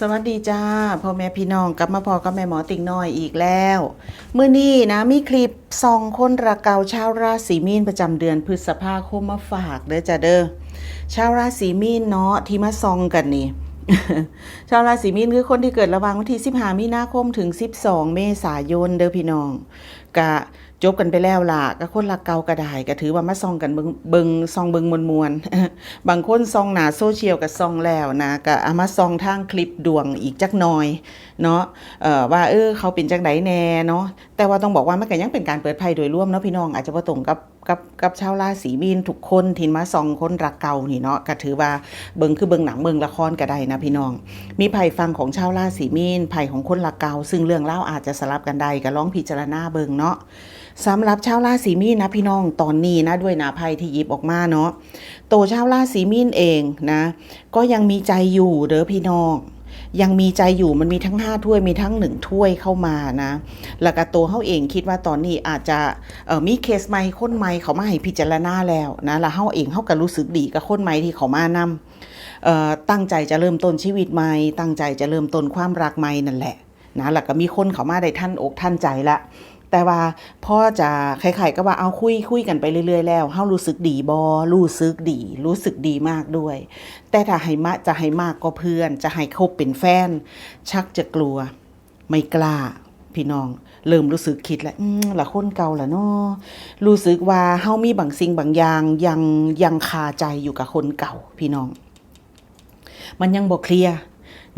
สวัสดีจ้าพ่อแม่พี่น้องกลับมาพอกับแม่หมอติ่งน้อยอีกแล้วเมื่อนี้นะมีคลิปซองคนรักเก่าชาวราศีมีนประจำเดือนพฤษภาคมมาฝากเด้อจ้าเด้อชาวราศีมีนเนาะที่มาซองกันนี่ชาวราศีมีนคือคนที่เกิดระหว่างวันที่15มีนาคมถึง 12 เมษายนเด้อพี่น้องกะ จบกันไปแล้วล่ะก็คนละเกาก็ได้ก็ถือว่ามาซองกันเบิงเบิงซองเบิงมวลมวลบางคนซองหนาโซเชียลกับซองแล้วนะก็เอามาซองทางคลิปดวงอีกจักหน่อยเนาะว่าเออเขาเป็นจังไดแน่เนาะแต่ว่าต้องบอกว่ามันก็ยังเป็นการเปิดไพ่โดยร่วมเนาะพี่น้องอาจจะบ่ตรงกับ กับกับชาวราศีมีนทุกคนที่มาซองคนรักเก่านี่เนาะก็ถือว่าเบิงคือเบิงหนังเบิงละครก็ได้นะพี่น้อง มีไพ่ฟังของชาวราศีมีนไพ่ของคนรักเก่าซึ่งเรื่องเล่าอาจจะสลับกันได้ก็ลองพิจารณาเบิงเนาะสำหรับชาวราศีมีนนะพี่น้องตอนนี้นะด้วยนาไพ่ที่หยิบออกมาเนาะโตชาวราศีมีนเองนะ ก็ยังมีใจอยู่เด้อพี่น้อง ยังมีใจอยู่มันมีทั้งห้าถ้วยมีทั้งหนึ่งถ้วยเข้ามานะ แล้วก็ตัวเขาเองคิดว่าตอนนี้อาจจะมีเคสใหม่คนใหม่เขามาให้พิจารณาแล้วนะแล้วเขาเองเขาก็รู้สึกดีกับคนใหม่ที่เขามานำเอ่อตั้งใจจะเริ่มต้นชีวิตใหม่ ตั้งใจจะเริ่มต้นความรักใหม่นั่นแหละนะแล้วก็มีคนเขามาได้ท่านอกท่านใจละ แต่ว่าพ่อจะใครๆก็ว่าเอาคุยคุยกันไปเรื่อย ๆ แล้วเฮารู้สึกดีบอรู้สึกดี รู้สึกดีมากด้วย แต่ถ้าให้มะจะให้มากก็เพื่อน จะให้คบเป็นแฟน ชักจะกลัวไม่กล้าพี่น้องเริ่มรู้สึกคิดแล้วอืมละคนเก่าละเนาะรู้สึกว่าเฮามีบางสิ่งบางอย่างยังยังคาใจอยู่กับคนเก่าพี่น้อง มันยังบ่เคลียร์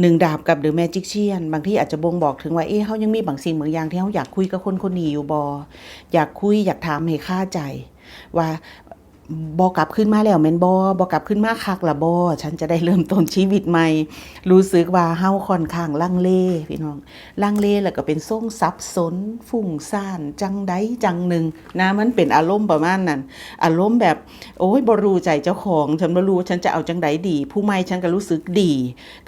หนึ่งดาบกับเดอะแมจิกเชียนบางที่อาจจะบ่งบอกถึงว่าเอ๊ะเขายังมีบางสิ่งบางอย่างที่เขาอยากคุยกับคนคนนี้อยู่บออยากคุยอยากถามให้ค่าใจ ว่า บอกลับขึ้นมาแล้วแม่นบอบอกลับขึ้นมาคักละบอฉันจะได้เริ่มต้นชีวิตใหม่ รู้สึกว่าเฮาค่อนข้างลังเลพี่น้องลังเลแล้วก็เป็นส่งสับสนฟุ้งซ่าน จังใดจังหนึ่งนะมันเป็นอารมณ์ประมาณนั้น อารมณ์แบบโอ้ยบรูใจเจ้าของ ฉันบรู้ฉันจะเอาจังใดดี ผู้ไม่ฉันก็รู้สึกดี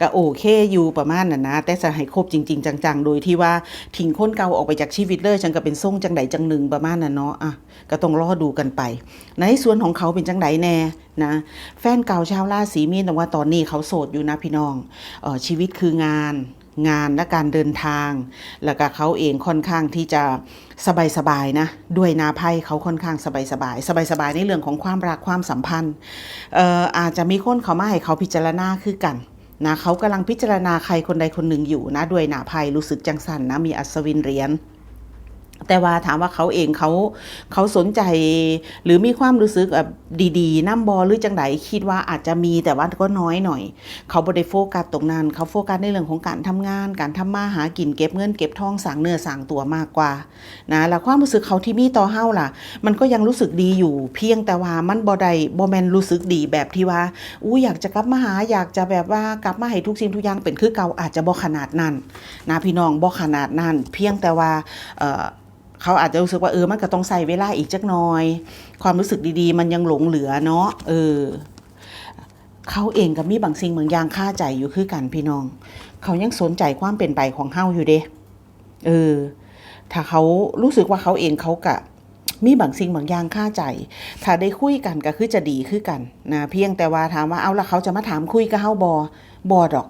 ก็โอเคอยู่ประมาณนั้นนะ แต่จะให้ครบจริง ๆ จัง ๆ โดยที่ว่าทิ้งคนเก่าออกไปจากชีวิตเลยฉันก็เป็นส่งจังใดจังหนึ่งประมาณนั้นเนาะอะก็ต้องรอดูกันไป ในส่วนของเขาเป็นจังใดแน่นะแฟนเก่าชาวราศีมีนแต่ว่าตอนนี้เขาโสดอยู่นะพี่น้องออชีวิตคืองานงานและการเดินทาง แล้วก็เขาเองค่อนข้างที่จะสบายๆนะด้วยนาไพ่เขาค่อนข้างสบายๆสบายๆในเรื่องของความรักความสัมพันธ์เอออาจจะมีคนเขามาให้เขาพิจารณาคือกันนะเขากำลังพิจารณาใครคนใดคนหนึ่งอยู่นะด้วยนาไพ่รู้สึกจังสันนะมีอัศวินเหรียญ แต่ว่าถามว่าเขาเองเขาเขาสนใจหรือมีความรู้สึกแบบดีๆน้ำบอหรือจังไดคิดว่าอาจจะมีแต่ว่าก็น้อยหน่อย เขาบ่ได้โฟกัสตรงนั้น เขาโฟกัสในเรื่องของการทำงาน การทำมาหากินเก็บเงินเก็บทองสั่งเนื้อสั่งตัวมากกว่านะแล้วความรู้สึกเขาที่มีต่อเฮาล่ะ มันก็ยังรู้สึกดีอยู่ เพียงแต่ว่ามันบ่ได้บ่แมนรู้สึกดีแบบที่ว่าอู้อยากจะกลับมาหาอยากจะแบบว่ากลับมาให้ทุกสิ่งทุกอย่างเป็นคือเก่าอาจจะบ่ขนาดนั้นนะพี่น้องบ่ขนาดนั้น เพียงแต่ว่าเอ่อ เขาอาจจะรู้สึกว่าเออมันก็ต้องใส่เวลาอีกจักหน่อย ความรู้สึกดีๆ มันยังหลงเหลือเนาะเออเขาเองก็มีบางสิ่งบางอย่างค่าใจอยู่คือกันพี่น้อง เขายังสนใจความเป็นไปของเฮาอยู่เด้เออ ถ้าเขารู้สึกว่าเขาเองเขากะมีบางสิ่งบางอย่างค่าใจ ถ้าได้คุยกันก็คือจะดีคือกันนะเพียงแต่ว่าถามว่าเอาละเขาจะมาถามคุยกับเฮาบอบอดอก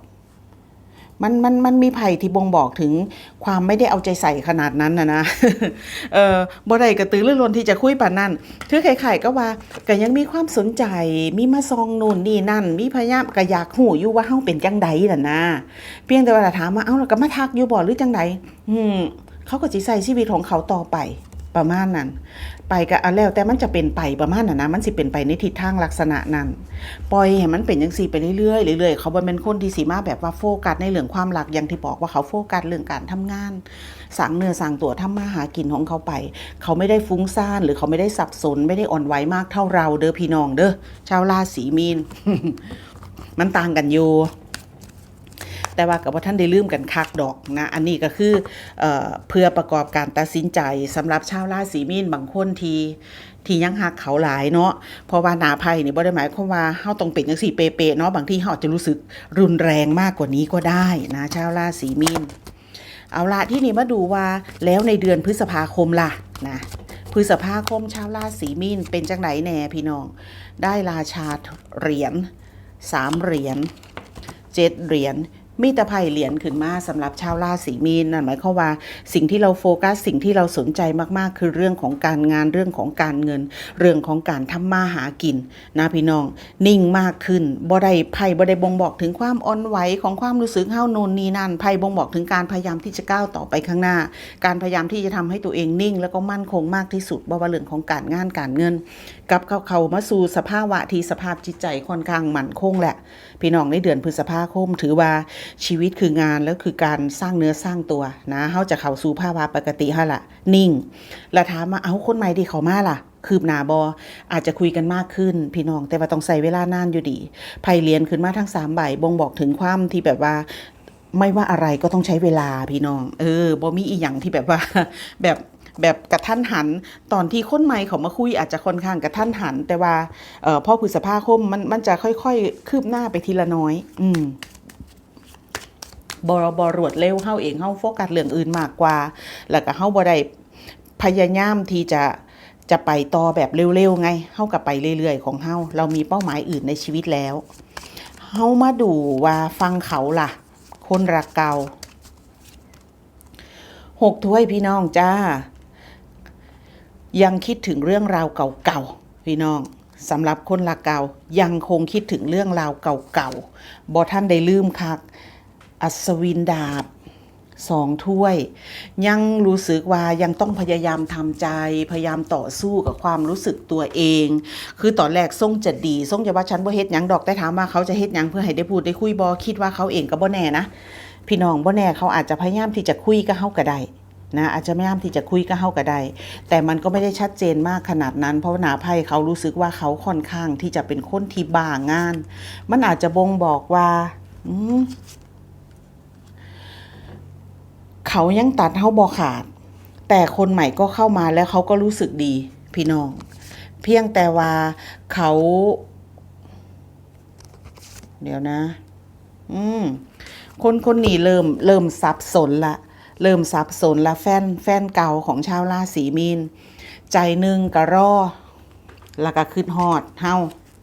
มันมันมันมีไผ่ที่บ่งบอกถึงความไม่ได้เอาใจใส่ขนาดนั้นนะนะ เออบ่ได้กระตือรือร้นที่จะคุยปานนั้นคือไข่ๆก็ว่าก็ยังมีความสนใจ มีมาซองนู่นนี่นั่น มีพยายามก็อยากหูอยู่ว่าเฮาเป็นจังใดน่ะนะ เพียงแต่ว่าถามว่าเอ้าแล้วก็มาทักอยู่บ่หรือจังใดอืมเขาก็สิใส่ชีวิตของเขาต่อไป ประมาณนั้น ไปก็อันแล้วแต่มันจะเป็นไปประมาณนั้นนะมันสิเป็นไปในทิศทางลักษณะนั้น ปล่อยให้มันเป็นจังซี่ไปเรื่อยๆเรื่อยๆเขาบ่เป็นคนที่สิมาแบบว่าโฟกัสในเรื่องความรักอย่างที่บอกว่าเขาโฟกัสเรื่องการทำงานสั่งเนื้อสั่งตัวทำมาหากินของเขาไป เขาไม่ได้ฟุ้งซ่านหรือเขาไม่ได้สับสน ไม่ได้อ่อนไหวมากเท่าเราเด้อพี่น้องเด้อชาวราศีมีน มันต่างกันอยู่ แต่ว่ากับว่าท่านได้ลืมกันคักดอกนะ อันนี้ก็คือเอเพื่อประกอบการตัดสินใจสำหรับชาวราศีมีนบางคนทีที่ยังหักเขาหลายเนาะเพราะว่าหนาภัยนี่บ่ได้หมายความว่าเฮาต้องเป็นจังซี่เป๊ะๆเนาะบางทีเฮาอาจจะรู้สึกรุนแรงมากกว่านี้ก็ได้นะชาวราศีมีนเอาละที่นี่มาดูว่าแล้วในเดือนพฤษภาคมล่ะนะพฤษภาคมชาวราศีมีนเป็นจังไหนแน่พี่น้อง ได้ราชาเหรียญสามเหรียญเจ็ดเหรียญ มีต่ไพ่เหรียญขึ้นมาสำหรับชาวราศีมีนนั่นหมายความว่า สิ่งที่เราโฟกัสสิ่งที่เราสนใจมากๆ คือเรื่องของการงานเรื่องของการเงิน เรื่องของการทำมาหากินนะพี่น้อง นิ่งมากขึ้นบ่ได้ไพ่บ่ได้บ่งบอกถึงความอ่อนไหวของความรู้สึกเฮาโนนนี่นั่นไพ่บ่งบอกถึงการพยายามที่จะก้าวต่อไปข้างหน้า การพยายามที่จะทำให้ตัวเองนิ่ง แล้วก็มั่นคงมากที่สุดบ่ว่าเรื่องของการงานการเงิน กับเขาเขามาสู่สภาวะที่สภาพจิตใจค่อนข้างมั่นคงแหละ พี่น้องในเดือนพฤษภาคม ถือว่าชีวิตคืองานแล้วคือการสร้างเนื้อสร้างตัวนะเฮาจะเข้าสู่ภาวะปกติฮะละนิ่ง แล้วถามมาเอาคนใหม่ที่เขามาล่ะคืบหนาบออาจจะคุยกันมากขึ้น พี่น้องแต่ว่าต้องใส่เวลานานอยู่ดีไพ่เรียนขึ้นมาทั้งสามใบบ่งบอกถึงความที่แบบว่าไม่ว่าอะไรก็ต้องใช้เวลาพี่น้อง เออบ่มีอีหยังที่แบบว่าแบบ แบบกระทันหัน ตอนที่คนใหม่เขามาคุยอาจจะค่อนข้างกระทันหัน แต่ว่าอ่อพ่อพฤษภาคมมันมันจะค่อยๆ คืบหน้าไปทีละน้อย อืมบรบรวดเร็วเฮาเองเฮาโฟกัสเรื่องอื่นมากกว่า แล้วก็เฮาบ่ได้พยายามที่จะจะไปต่อแบบเร็วๆไงเฮากับไปเรื่อยๆ ของเฮาเรามีเป้าหมายอื่นในชีวิตแล้วเฮามาดูว่าฟังเขาล่ะ คนรักเก่าหกถ้วยพี่น้องจ้า ยังคิดถึงเรื่องราวเก่าๆพี่น้องสำหรับคนรักเก่ายังคงคิดถึงเรื่องราวเก่าๆบอท่านได้ลืมคัก อัศวินดาบสองถ้วย ยังรู้สึกว่ายังต้องพยายามทำใจ พยายามต่อสู้กับความรู้สึกตัวเอง คือตอนแรกส่งจะดีส่งจะว่าฉันบ่เฮ็ดยังดอกแต่ถามว่าเขาจะเฮ็ดยังเพื่อให้ได้พูดได้คุยบอคิดว่าเขาเองก็บ่แน่นะพี่น้องบ่แน่เขาอาจจะพยายามที่จะคุยกับเฮาก็ได้ นะอาจจะพยายามที่จะคุยกับเฮาก็ได้ แต่มันก็ไม่ได้ชัดเจนมากขนาดนั้น เพราะหนาไพ่เขารู้สึกว่าเขาค่อนข้างที่จะเป็นคนที่บ้างาน มันอาจจะบ่งบอกว่าอืเขายังตัดเฮาบอขาด แต่คนใหม่ก็เข้ามาแล้วเขาก็รู้สึกดี พี่น้อง เพียงแต่ว่าเขา เดี๋ยวนะ อืมคนคนนี้เริ่มเริ่มสับสนละ เริ่มสับสนและแฟนแฟนเก่าของชาวราศีมีน ใจหนึ่งกระรอแล้วก็ขึ้นหอดเฮา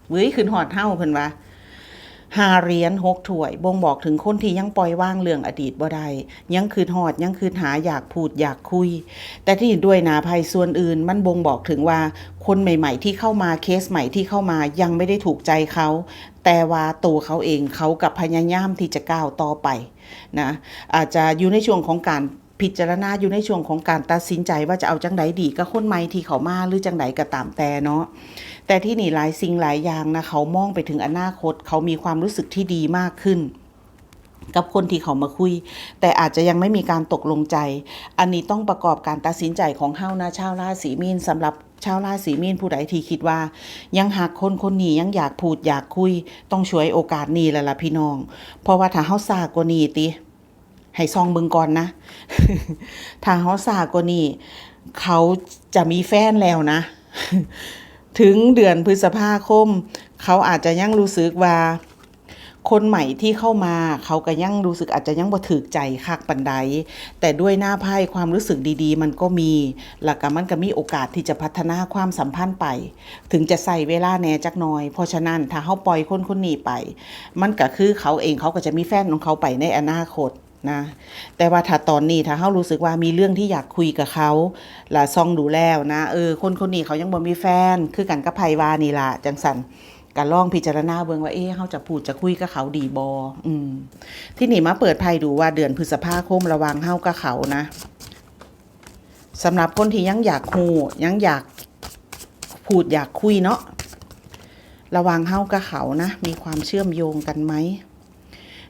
เว้ยขึ้นหอดเฮาเพิ่นว่า หาเหรียญหกถ้วยบ่งบอกถึงคนที่ยังปล่อยว่างเรื่องอดีตบ่ได้ยังคืนหอดยังคืนหาอยากพูดอยากคุย แต่ที่ด้วยนาภัยส่วนอื่น มันบ่งบอกถึงว่าคนใหม่ ๆ ที่เข้ามาเคสใหม่ที่เข้ามายังไม่ได้ถูกใจเขา แต่ว่าตัวเขาเองเขากับพยายามที่จะก้าวต่อไปนะอาจจะอยู่ในช่วงของการ พิจารณาอยู่ในช่วงของการตัดสินใจว่าจะเอาจังไดดีกับคนใหม่ที่เขามาหรือจังไดก็ตามแต่เนาะแต่ที่นี่หลายสิ่งหลายอย่างนะเขามองไปถึงอนาคต เขามีความรู้สึกที่ดีมากขึ้น กับคนที่เขามาคุย แต่อาจจะยังไม่มีการตกลงใจ อันนี้ต้องประกอบการตัดสินใจของเฮานะชาวราศีมีนสำหรับชาวราศีมีนผู้ใดที่คิดว่า ยังหากคนคนนี้ยังอยากพูดอยากคุย ต้องช่วยโอกาสนี้แหละล่ะพี่น้อง เพราะว่าถ้าเฮาซากว่านี้ติ ให้ซองเบิงก่อนนะ ถ้าเฮาซากว่านี้เขาจะมีแฟนแล้วนะ ถึงเดือนพฤษภาคม เขาอาจจะยังรู้สึกว่า คนใหม่ที่เข้ามา เขาก็ยังรู้สึกอาจจะยังบ่ถึกใจคักปันใดแต่ด้วยหน้าไพ่ความรู้สึกดี ๆ มันก็มีแล้วก็มันก็มีโอกาสที่จะพัฒนาความสัมพันธ์ไป ถึงจะใส่เวลาแน่จักน่อย เพราะฉะนั้นถ้าเขาปล่อยคนคนนี้ไป มันก็คือเขาเองเขาก็จะมีแฟนของเขาไปในอนาคต นะแต่ว่าถ้าตอนนี้ถ้าเขารู้สึกว่ามีเรื่องที่อยากคุยกับเขาล่ะซองดูแล้วนะเออคนคนนี้เขายังบ่มีแฟน คือกันกับไพวานี่ล่ะจังสันการลองพิจารณาเบิ่งว่าเอ๊ะเขาจะพูดจะคุยกับเขาดีบออืมที่นี่มาเปิดไพ่ดูว่าเดือนพฤษภาคมระวังเฮากับเขานะสำหรับคนที่ยังอยากคูยังอยากพูดอยากคุยเนาะระวังเฮากับเขานะ มีความเชื่อมโยงกันไหม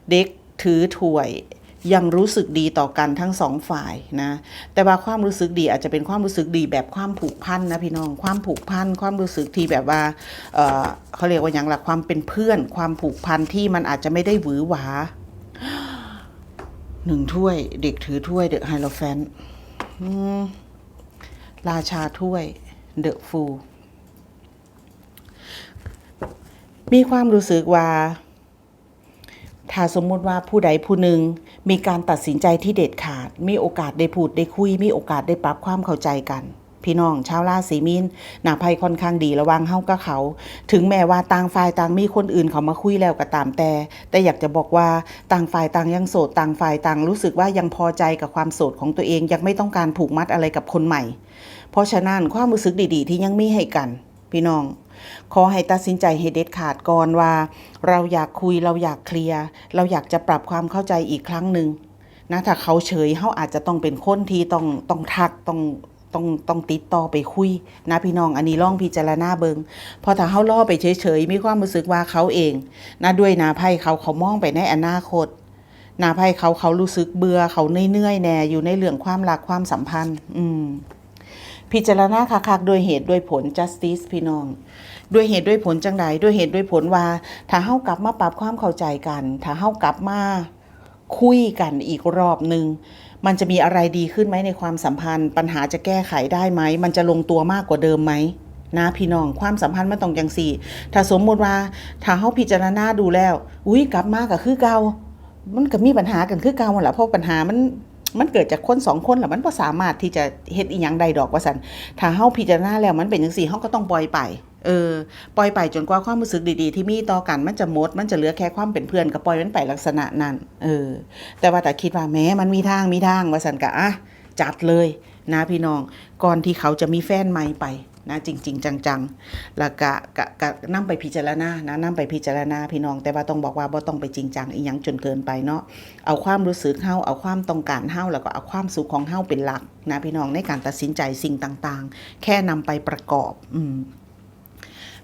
เด็กถือถ้วย ยังรู้สึกดีต่อกันทั้งสองฝ่ายนะแต่ว่าความรู้สึกดีอาจจะเป็นความรู้สึกดีแบบความผูกพันนะพี่น้องความผูกพันความรู้สึกที่แบบว่าเเขาเรียกว่าอย่างละความเป็นเพื่อน ความผูกพันที่มันอาจจะไม่ได้หวือหวาหนึ่งถ้วยเด็กถือถ้วยเดอะไฮโลแฟนราชาถ้วยเดอะฟูมีความรู้สึกว่า ถ้าสมมุติว่าผู้ใดผู้หนึ่ง มีการตัดสินใจที่เด็ดขาด มีโอกาสได้พูดได้คุย มีโอกาสได้ปรับความเข้าใจกัน พี่น้องชาวราศีมีนหนาไพ่ค่อนข้างดีระวังเฮากับเขา ถึงแม้ว่าต่างฝ่ายต่างมีคนอื่นเขามาคุยแล้วก็ตามแต่ แต่อยากจะบอกว่าต่างฝ่ายต่างยังโสดต่างฝ่ายต่างรู้สึกว่ายังพอใจกับความโสดของตัวเองยังไม่ต้องการผูกมัดอะไรกับคนใหม่ เพราะฉะนั้นความรู้สึกดีๆ ที่ยังมีให้กัน พี่น้อง ขอให้ตัดสินใจให้เด็ดขาดก่อนว่า เราอยากคุยเราอยากเคลียร์เราอยากจะปรับความเข้าใจอีกครั้งหนึ่งนะถ้าเขาเฉยเขาอาจจะต้องเป็นคนที่ต้องต้องทักต้องต้องต้องติดต่อไปคุยนะพี่น้องอันนี้ล่องพิจารณาเบิงพอถ้าเขาล่อไปเฉยๆมีความรู้สึกว่าเขาเองนะด้วยนาไพ่เขาเขามองไปในอนาคตนาไพ่เขาเขารู้สึกเบื่อเขาเนื่อยๆแน่อยู่ในเรื่องความรักความสัมพันธ์ อืม พิจารณาคักๆโดวยเหตุด้วยผล justice พี่น้องด้วยเหตุด้วยผลจังใดด้วยเหตุด้วยผลว่า ถ้าเฮากลับมาปรับความเข้าใจกัน ถ้าเฮากลับมาคุยกันอีกรอบหนึ่งมันจะมีอะไรดีขึ้นไหมในความสัมพันธ์ ปัญหาจะแก้ไขได้ไหม มันจะลงตัวมากกว่าเดิมไหมนะพี่น้องความสัมพันธ์มันต้องจังสี่ ถ้าสมมติว่าถ้าเฮาพิจารณาดูแล้ว อุ้ยกลับมาก็คือเก่ามันก็มีปัญหากันคือเก่าหั่นล่ะเพราะปัญหามัน มันเกิดจากคนสองคนหรอมันพอสามารถที่จะเฮ็ดอีหยังใดดอกว่าสันถ้าเฮาพิจารณาแล้วมันเป็นจังซี่เฮาก็ต้องปล่อยไปเออปล่อยไปจนกว่าความรู้สึกดีๆ ที่มีต่อกันมันจะหมด มันจะเหลือแค่ความเป็นเพื่อนก็ปล่อยมันไปลักษณะนั้นเออ แต่ว่าแต่คิดว่าแม้มันมีทางมีทางว่าสันก็อะจัดเลยนะพี่น้องก่อนที่เขาจะมีแฟนใหม่ไป นะจริง ๆ จังๆแล้วก็กะกะนำไปพิจารณานะนำไปพิจารณาพี่น้อง แต่ว่าต้องบอกว่าบ่ต้องไปจริงจังอีหยังจนเกินไปเนาะเอาความรู้สึกเฮาเอาความต้องการเฮาแล้วก็เอาความสุขของเฮาเป็นหลักนะพี่น้องในการตัดสินใจสิ่งต่างๆ แค่นำไปประกอบอืม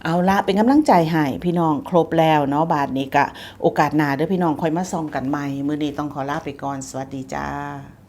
เอาละเป็นกำลังใจให้พี่น้องครบแล้วเนาะบาทนี้ก็โอกาสหน้าเด้อพี่น้องคอยมาส่องกันใหม่ มื้อนี้ต้องขอลาไปก่อน สวัสดีจ้า